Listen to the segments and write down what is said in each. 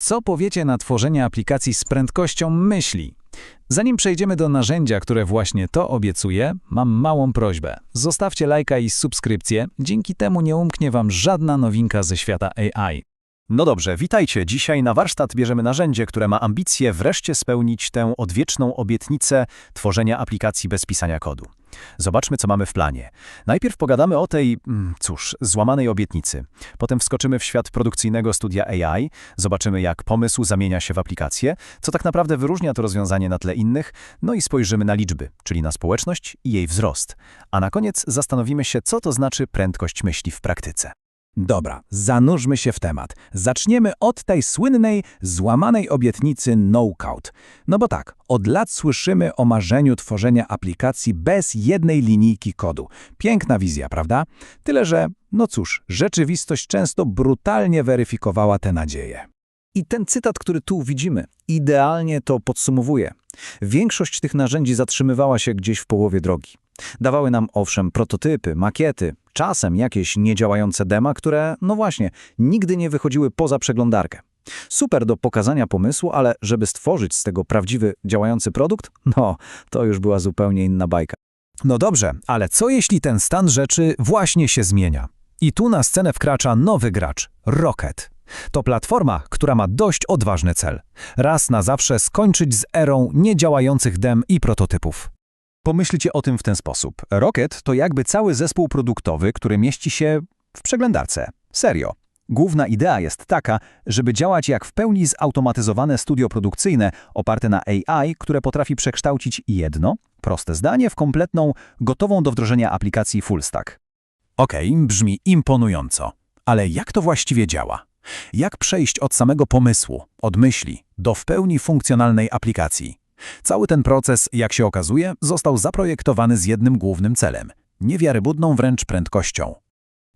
Co powiecie na tworzenie aplikacji z prędkością myśli? Zanim przejdziemy do narzędzia, które właśnie to obiecuje, mam małą prośbę. Zostawcie lajka i subskrypcję, dzięki temu nie umknie Wam żadna nowinka ze świata AI. No dobrze, witajcie. Dzisiaj na warsztat bierzemy narzędzie, które ma ambicje wreszcie spełnić tę odwieczną obietnicę tworzenia aplikacji bez pisania kodu. Zobaczmy, co mamy w planie. Najpierw pogadamy o tej, mm, cóż, złamanej obietnicy. Potem wskoczymy w świat produkcyjnego studia AI, zobaczymy, jak pomysł zamienia się w aplikację, co tak naprawdę wyróżnia to rozwiązanie na tle innych, no i spojrzymy na liczby, czyli na społeczność i jej wzrost. A na koniec zastanowimy się, co to znaczy prędkość myśli w praktyce. Dobra, zanurzmy się w temat. Zaczniemy od tej słynnej, złamanej obietnicy no-code. No bo tak, od lat słyszymy o marzeniu tworzenia aplikacji bez jednej linijki kodu. Piękna wizja, prawda? Tyle, że, no cóż, rzeczywistość często brutalnie weryfikowała te nadzieje. I ten cytat, który tu widzimy, idealnie to podsumowuje. Większość tych narzędzi zatrzymywała się gdzieś w połowie drogi. Dawały nam owszem prototypy, makiety, czasem jakieś niedziałające dema, które, no właśnie, nigdy nie wychodziły poza przeglądarkę. Super do pokazania pomysłu, ale żeby stworzyć z tego prawdziwy, działający produkt, no, to już była zupełnie inna bajka. No dobrze, ale co jeśli ten stan rzeczy właśnie się zmienia? I tu na scenę wkracza nowy gracz – Rocket. To platforma, która ma dość odważny cel. Raz na zawsze skończyć z erą niedziałających dem i prototypów. Pomyślcie o tym w ten sposób. Rocket to jakby cały zespół produktowy, który mieści się w przeglądarce. Serio. Główna idea jest taka, żeby działać jak w pełni zautomatyzowane studio produkcyjne oparte na AI, które potrafi przekształcić jedno, proste zdanie w kompletną, gotową do wdrożenia aplikacji full stack. Okej, brzmi imponująco. Ale jak to właściwie działa? Jak przejść od samego pomysłu, od myśli, do w pełni funkcjonalnej aplikacji? Cały ten proces, jak się okazuje, został zaprojektowany z jednym głównym celem – niewiarygodną wręcz prędkością.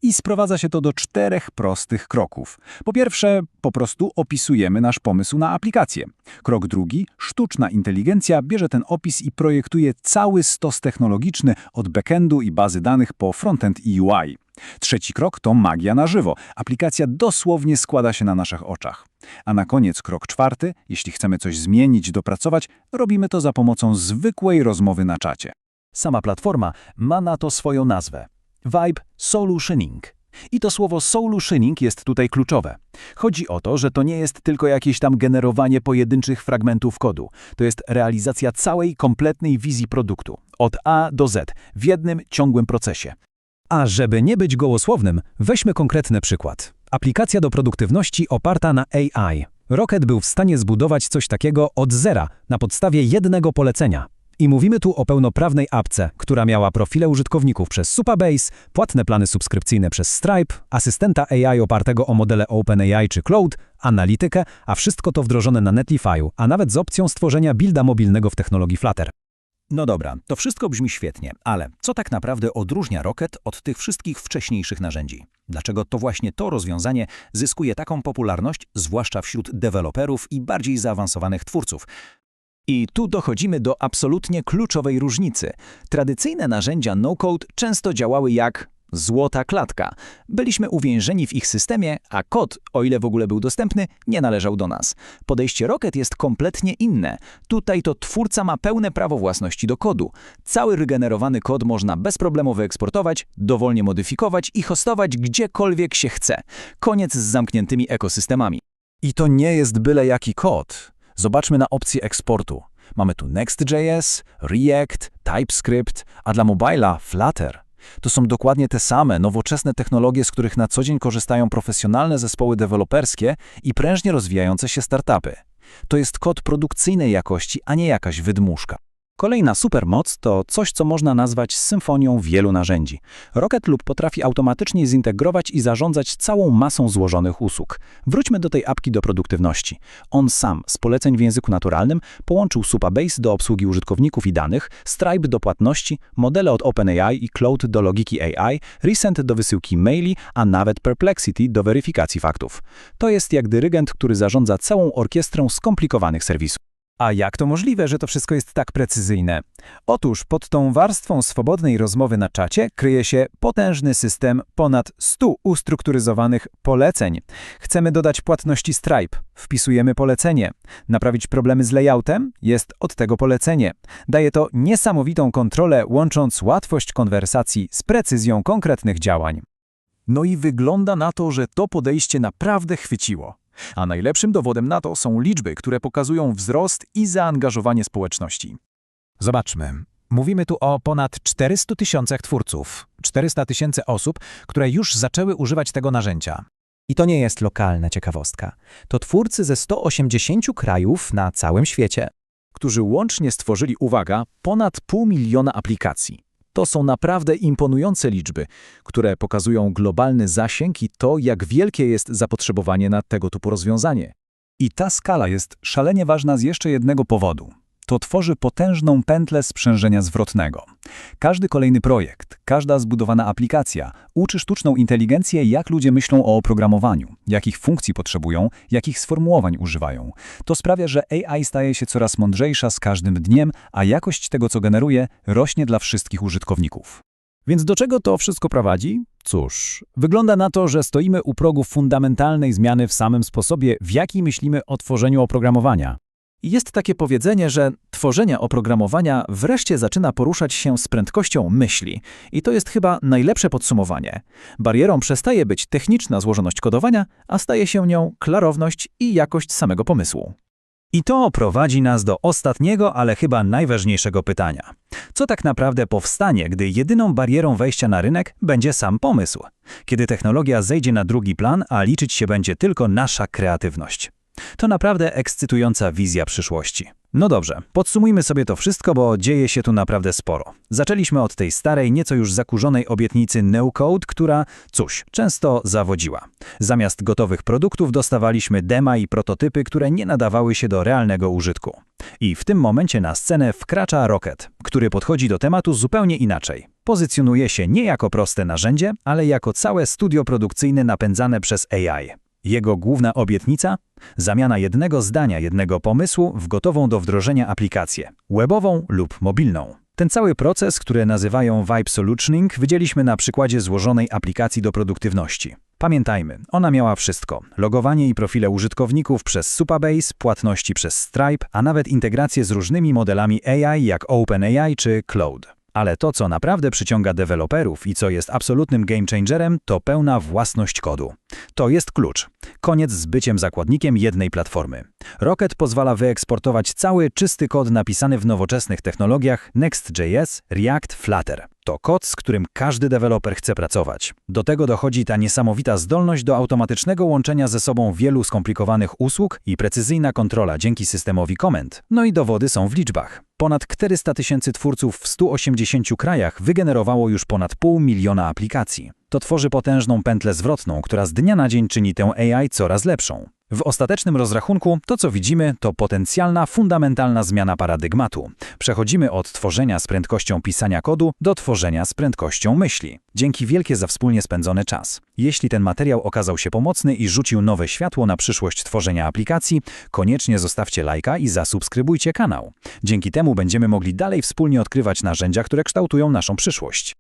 I sprowadza się to do czterech prostych kroków. Po pierwsze, po prostu opisujemy nasz pomysł na aplikację. Krok drugi, sztuczna inteligencja bierze ten opis i projektuje cały stos technologiczny od backendu i bazy danych po frontend i UI. Trzeci krok to magia na żywo. Aplikacja dosłownie składa się na naszych oczach. A na koniec krok czwarty, jeśli chcemy coś zmienić, dopracować, robimy to za pomocą zwykłej rozmowy na czacie. Sama platforma ma na to swoją nazwę. Vibe Solutioning. I to słowo solutioning jest tutaj kluczowe. Chodzi o to, że to nie jest tylko jakieś tam generowanie pojedynczych fragmentów kodu. To jest realizacja całej, kompletnej wizji produktu. Od A do Z, w jednym, ciągłym procesie. A żeby nie być gołosłownym, weźmy konkretny przykład. Aplikacja do produktywności oparta na AI. Rocket był w stanie zbudować coś takiego od zera, na podstawie jednego polecenia. I mówimy tu o pełnoprawnej apce, która miała profile użytkowników przez Supabase, płatne plany subskrypcyjne przez Stripe, asystenta AI opartego o modele OpenAI czy Cloud, analitykę, a wszystko to wdrożone na Netlify'u, a nawet z opcją stworzenia builda mobilnego w technologii Flutter. No dobra, to wszystko brzmi świetnie, ale co tak naprawdę odróżnia Rocket od tych wszystkich wcześniejszych narzędzi? Dlaczego to właśnie to rozwiązanie zyskuje taką popularność, zwłaszcza wśród deweloperów i bardziej zaawansowanych twórców? I tu dochodzimy do absolutnie kluczowej różnicy. Tradycyjne narzędzia no-code często działały jak złota klatka. Byliśmy uwięzieni w ich systemie, a kod, o ile w ogóle był dostępny, nie należał do nas. Podejście Rocket jest kompletnie inne. Tutaj to twórca ma pełne prawo własności do kodu. Cały regenerowany kod można bez problemu wyeksportować, dowolnie modyfikować i hostować gdziekolwiek się chce. Koniec z zamkniętymi ekosystemami. I to nie jest byle jaki kod. Zobaczmy na opcję eksportu. Mamy tu Next.js, React, TypeScript, a dla mobila Flutter. To są dokładnie te same, nowoczesne technologie, z których na co dzień korzystają profesjonalne zespoły deweloperskie i prężnie rozwijające się startupy. To jest kod produkcyjnej jakości, a nie jakaś wydmuszka. Kolejna supermoc to coś, co można nazwać symfonią wielu narzędzi. Rocket Loop potrafi automatycznie zintegrować i zarządzać całą masą złożonych usług. Wróćmy do tej apki do produktywności. On sam z poleceń w języku naturalnym połączył Supabase do obsługi użytkowników i danych, Stripe do płatności, modele od OpenAI i Cloud do logiki AI, Recent do wysyłki maili, a nawet Perplexity do weryfikacji faktów. To jest jak dyrygent, który zarządza całą orkiestrą skomplikowanych serwisów. A jak to możliwe, że to wszystko jest tak precyzyjne? Otóż pod tą warstwą swobodnej rozmowy na czacie kryje się potężny system ponad 100 ustrukturyzowanych poleceń. Chcemy dodać płatności Stripe. Wpisujemy polecenie. Naprawić problemy z layoutem? Jest od tego polecenie. Daje to niesamowitą kontrolę, łącząc łatwość konwersacji z precyzją konkretnych działań. No i wygląda na to, że to podejście naprawdę chwyciło. A najlepszym dowodem na to są liczby, które pokazują wzrost i zaangażowanie społeczności. Zobaczmy. Mówimy tu o ponad 400 tysiącach twórców, 400 tysięcy osób, które już zaczęły używać tego narzędzia. I to nie jest lokalna ciekawostka. To twórcy ze 180 krajów na całym świecie. którzy łącznie stworzyli, uwaga, ponad pół miliona aplikacji. To są naprawdę imponujące liczby, które pokazują globalny zasięg i to, jak wielkie jest zapotrzebowanie na tego typu rozwiązanie. I ta skala jest szalenie ważna z jeszcze jednego powodu. To tworzy potężną pętlę sprzężenia zwrotnego. Każdy kolejny projekt, każda zbudowana aplikacja uczy sztuczną inteligencję, jak ludzie myślą o oprogramowaniu, jakich funkcji potrzebują, jakich sformułowań używają. To sprawia, że AI staje się coraz mądrzejsza z każdym dniem, a jakość tego, co generuje, rośnie dla wszystkich użytkowników. Więc do czego to wszystko prowadzi? Cóż, wygląda na to, że stoimy u progu fundamentalnej zmiany w samym sposobie, w jaki myślimy o tworzeniu oprogramowania. Jest takie powiedzenie, że tworzenie oprogramowania wreszcie zaczyna poruszać się z prędkością myśli. I to jest chyba najlepsze podsumowanie. Barierą przestaje być techniczna złożoność kodowania, a staje się nią klarowność i jakość samego pomysłu. I to prowadzi nas do ostatniego, ale chyba najważniejszego pytania. Co tak naprawdę powstanie, gdy jedyną barierą wejścia na rynek będzie sam pomysł? Kiedy technologia zejdzie na drugi plan, a liczyć się będzie tylko nasza kreatywność. To naprawdę ekscytująca wizja przyszłości. No dobrze, podsumujmy sobie to wszystko, bo dzieje się tu naprawdę sporo. Zaczęliśmy od tej starej, nieco już zakurzonej obietnicy no-code, która, cóż, często zawodziła. Zamiast gotowych produktów dostawaliśmy dema i prototypy, które nie nadawały się do realnego użytku. I w tym momencie na scenę wkracza Rocket, który podchodzi do tematu zupełnie inaczej. Pozycjonuje się nie jako proste narzędzie, ale jako całe studio produkcyjne napędzane przez AI. Jego główna obietnica? Zamiana jednego zdania, jednego pomysłu w gotową do wdrożenia aplikację, webową lub mobilną. Ten cały proces, który nazywają Vibe Solutioning, widzieliśmy na przykładzie złożonej aplikacji do produktywności. Pamiętajmy, ona miała wszystko. Logowanie i profile użytkowników przez Supabase, płatności przez Stripe, a nawet integrację z różnymi modelami AI jak OpenAI czy Cloud. Ale to, co naprawdę przyciąga deweloperów i co jest absolutnym game changerem, to pełna własność kodu. To jest klucz. Koniec z byciem zakładnikiem jednej platformy. Rocket pozwala wyeksportować cały czysty kod napisany w nowoczesnych technologiach Next.js, React, Flutter. To kod, z którym każdy deweloper chce pracować. Do tego dochodzi ta niesamowita zdolność do automatycznego łączenia ze sobą wielu skomplikowanych usług i precyzyjna kontrola dzięki systemowi komend. No i dowody są w liczbach. Ponad 400 tysięcy twórców w 180 krajach wygenerowało już ponad pół miliona aplikacji. To tworzy potężną pętlę zwrotną, która z dnia na dzień czyni tę AI coraz lepszą. W ostatecznym rozrachunku to, co widzimy, to potencjalna, fundamentalna zmiana paradygmatu. Przechodzimy od tworzenia z prędkością pisania kodu do tworzenia z prędkością myśli. Dzięki wielkie za wspólnie spędzony czas. Jeśli ten materiał okazał się pomocny i rzucił nowe światło na przyszłość tworzenia aplikacji, koniecznie zostawcie lajka i zasubskrybujcie kanał. Dzięki temu będziemy mogli dalej wspólnie odkrywać narzędzia, które kształtują naszą przyszłość.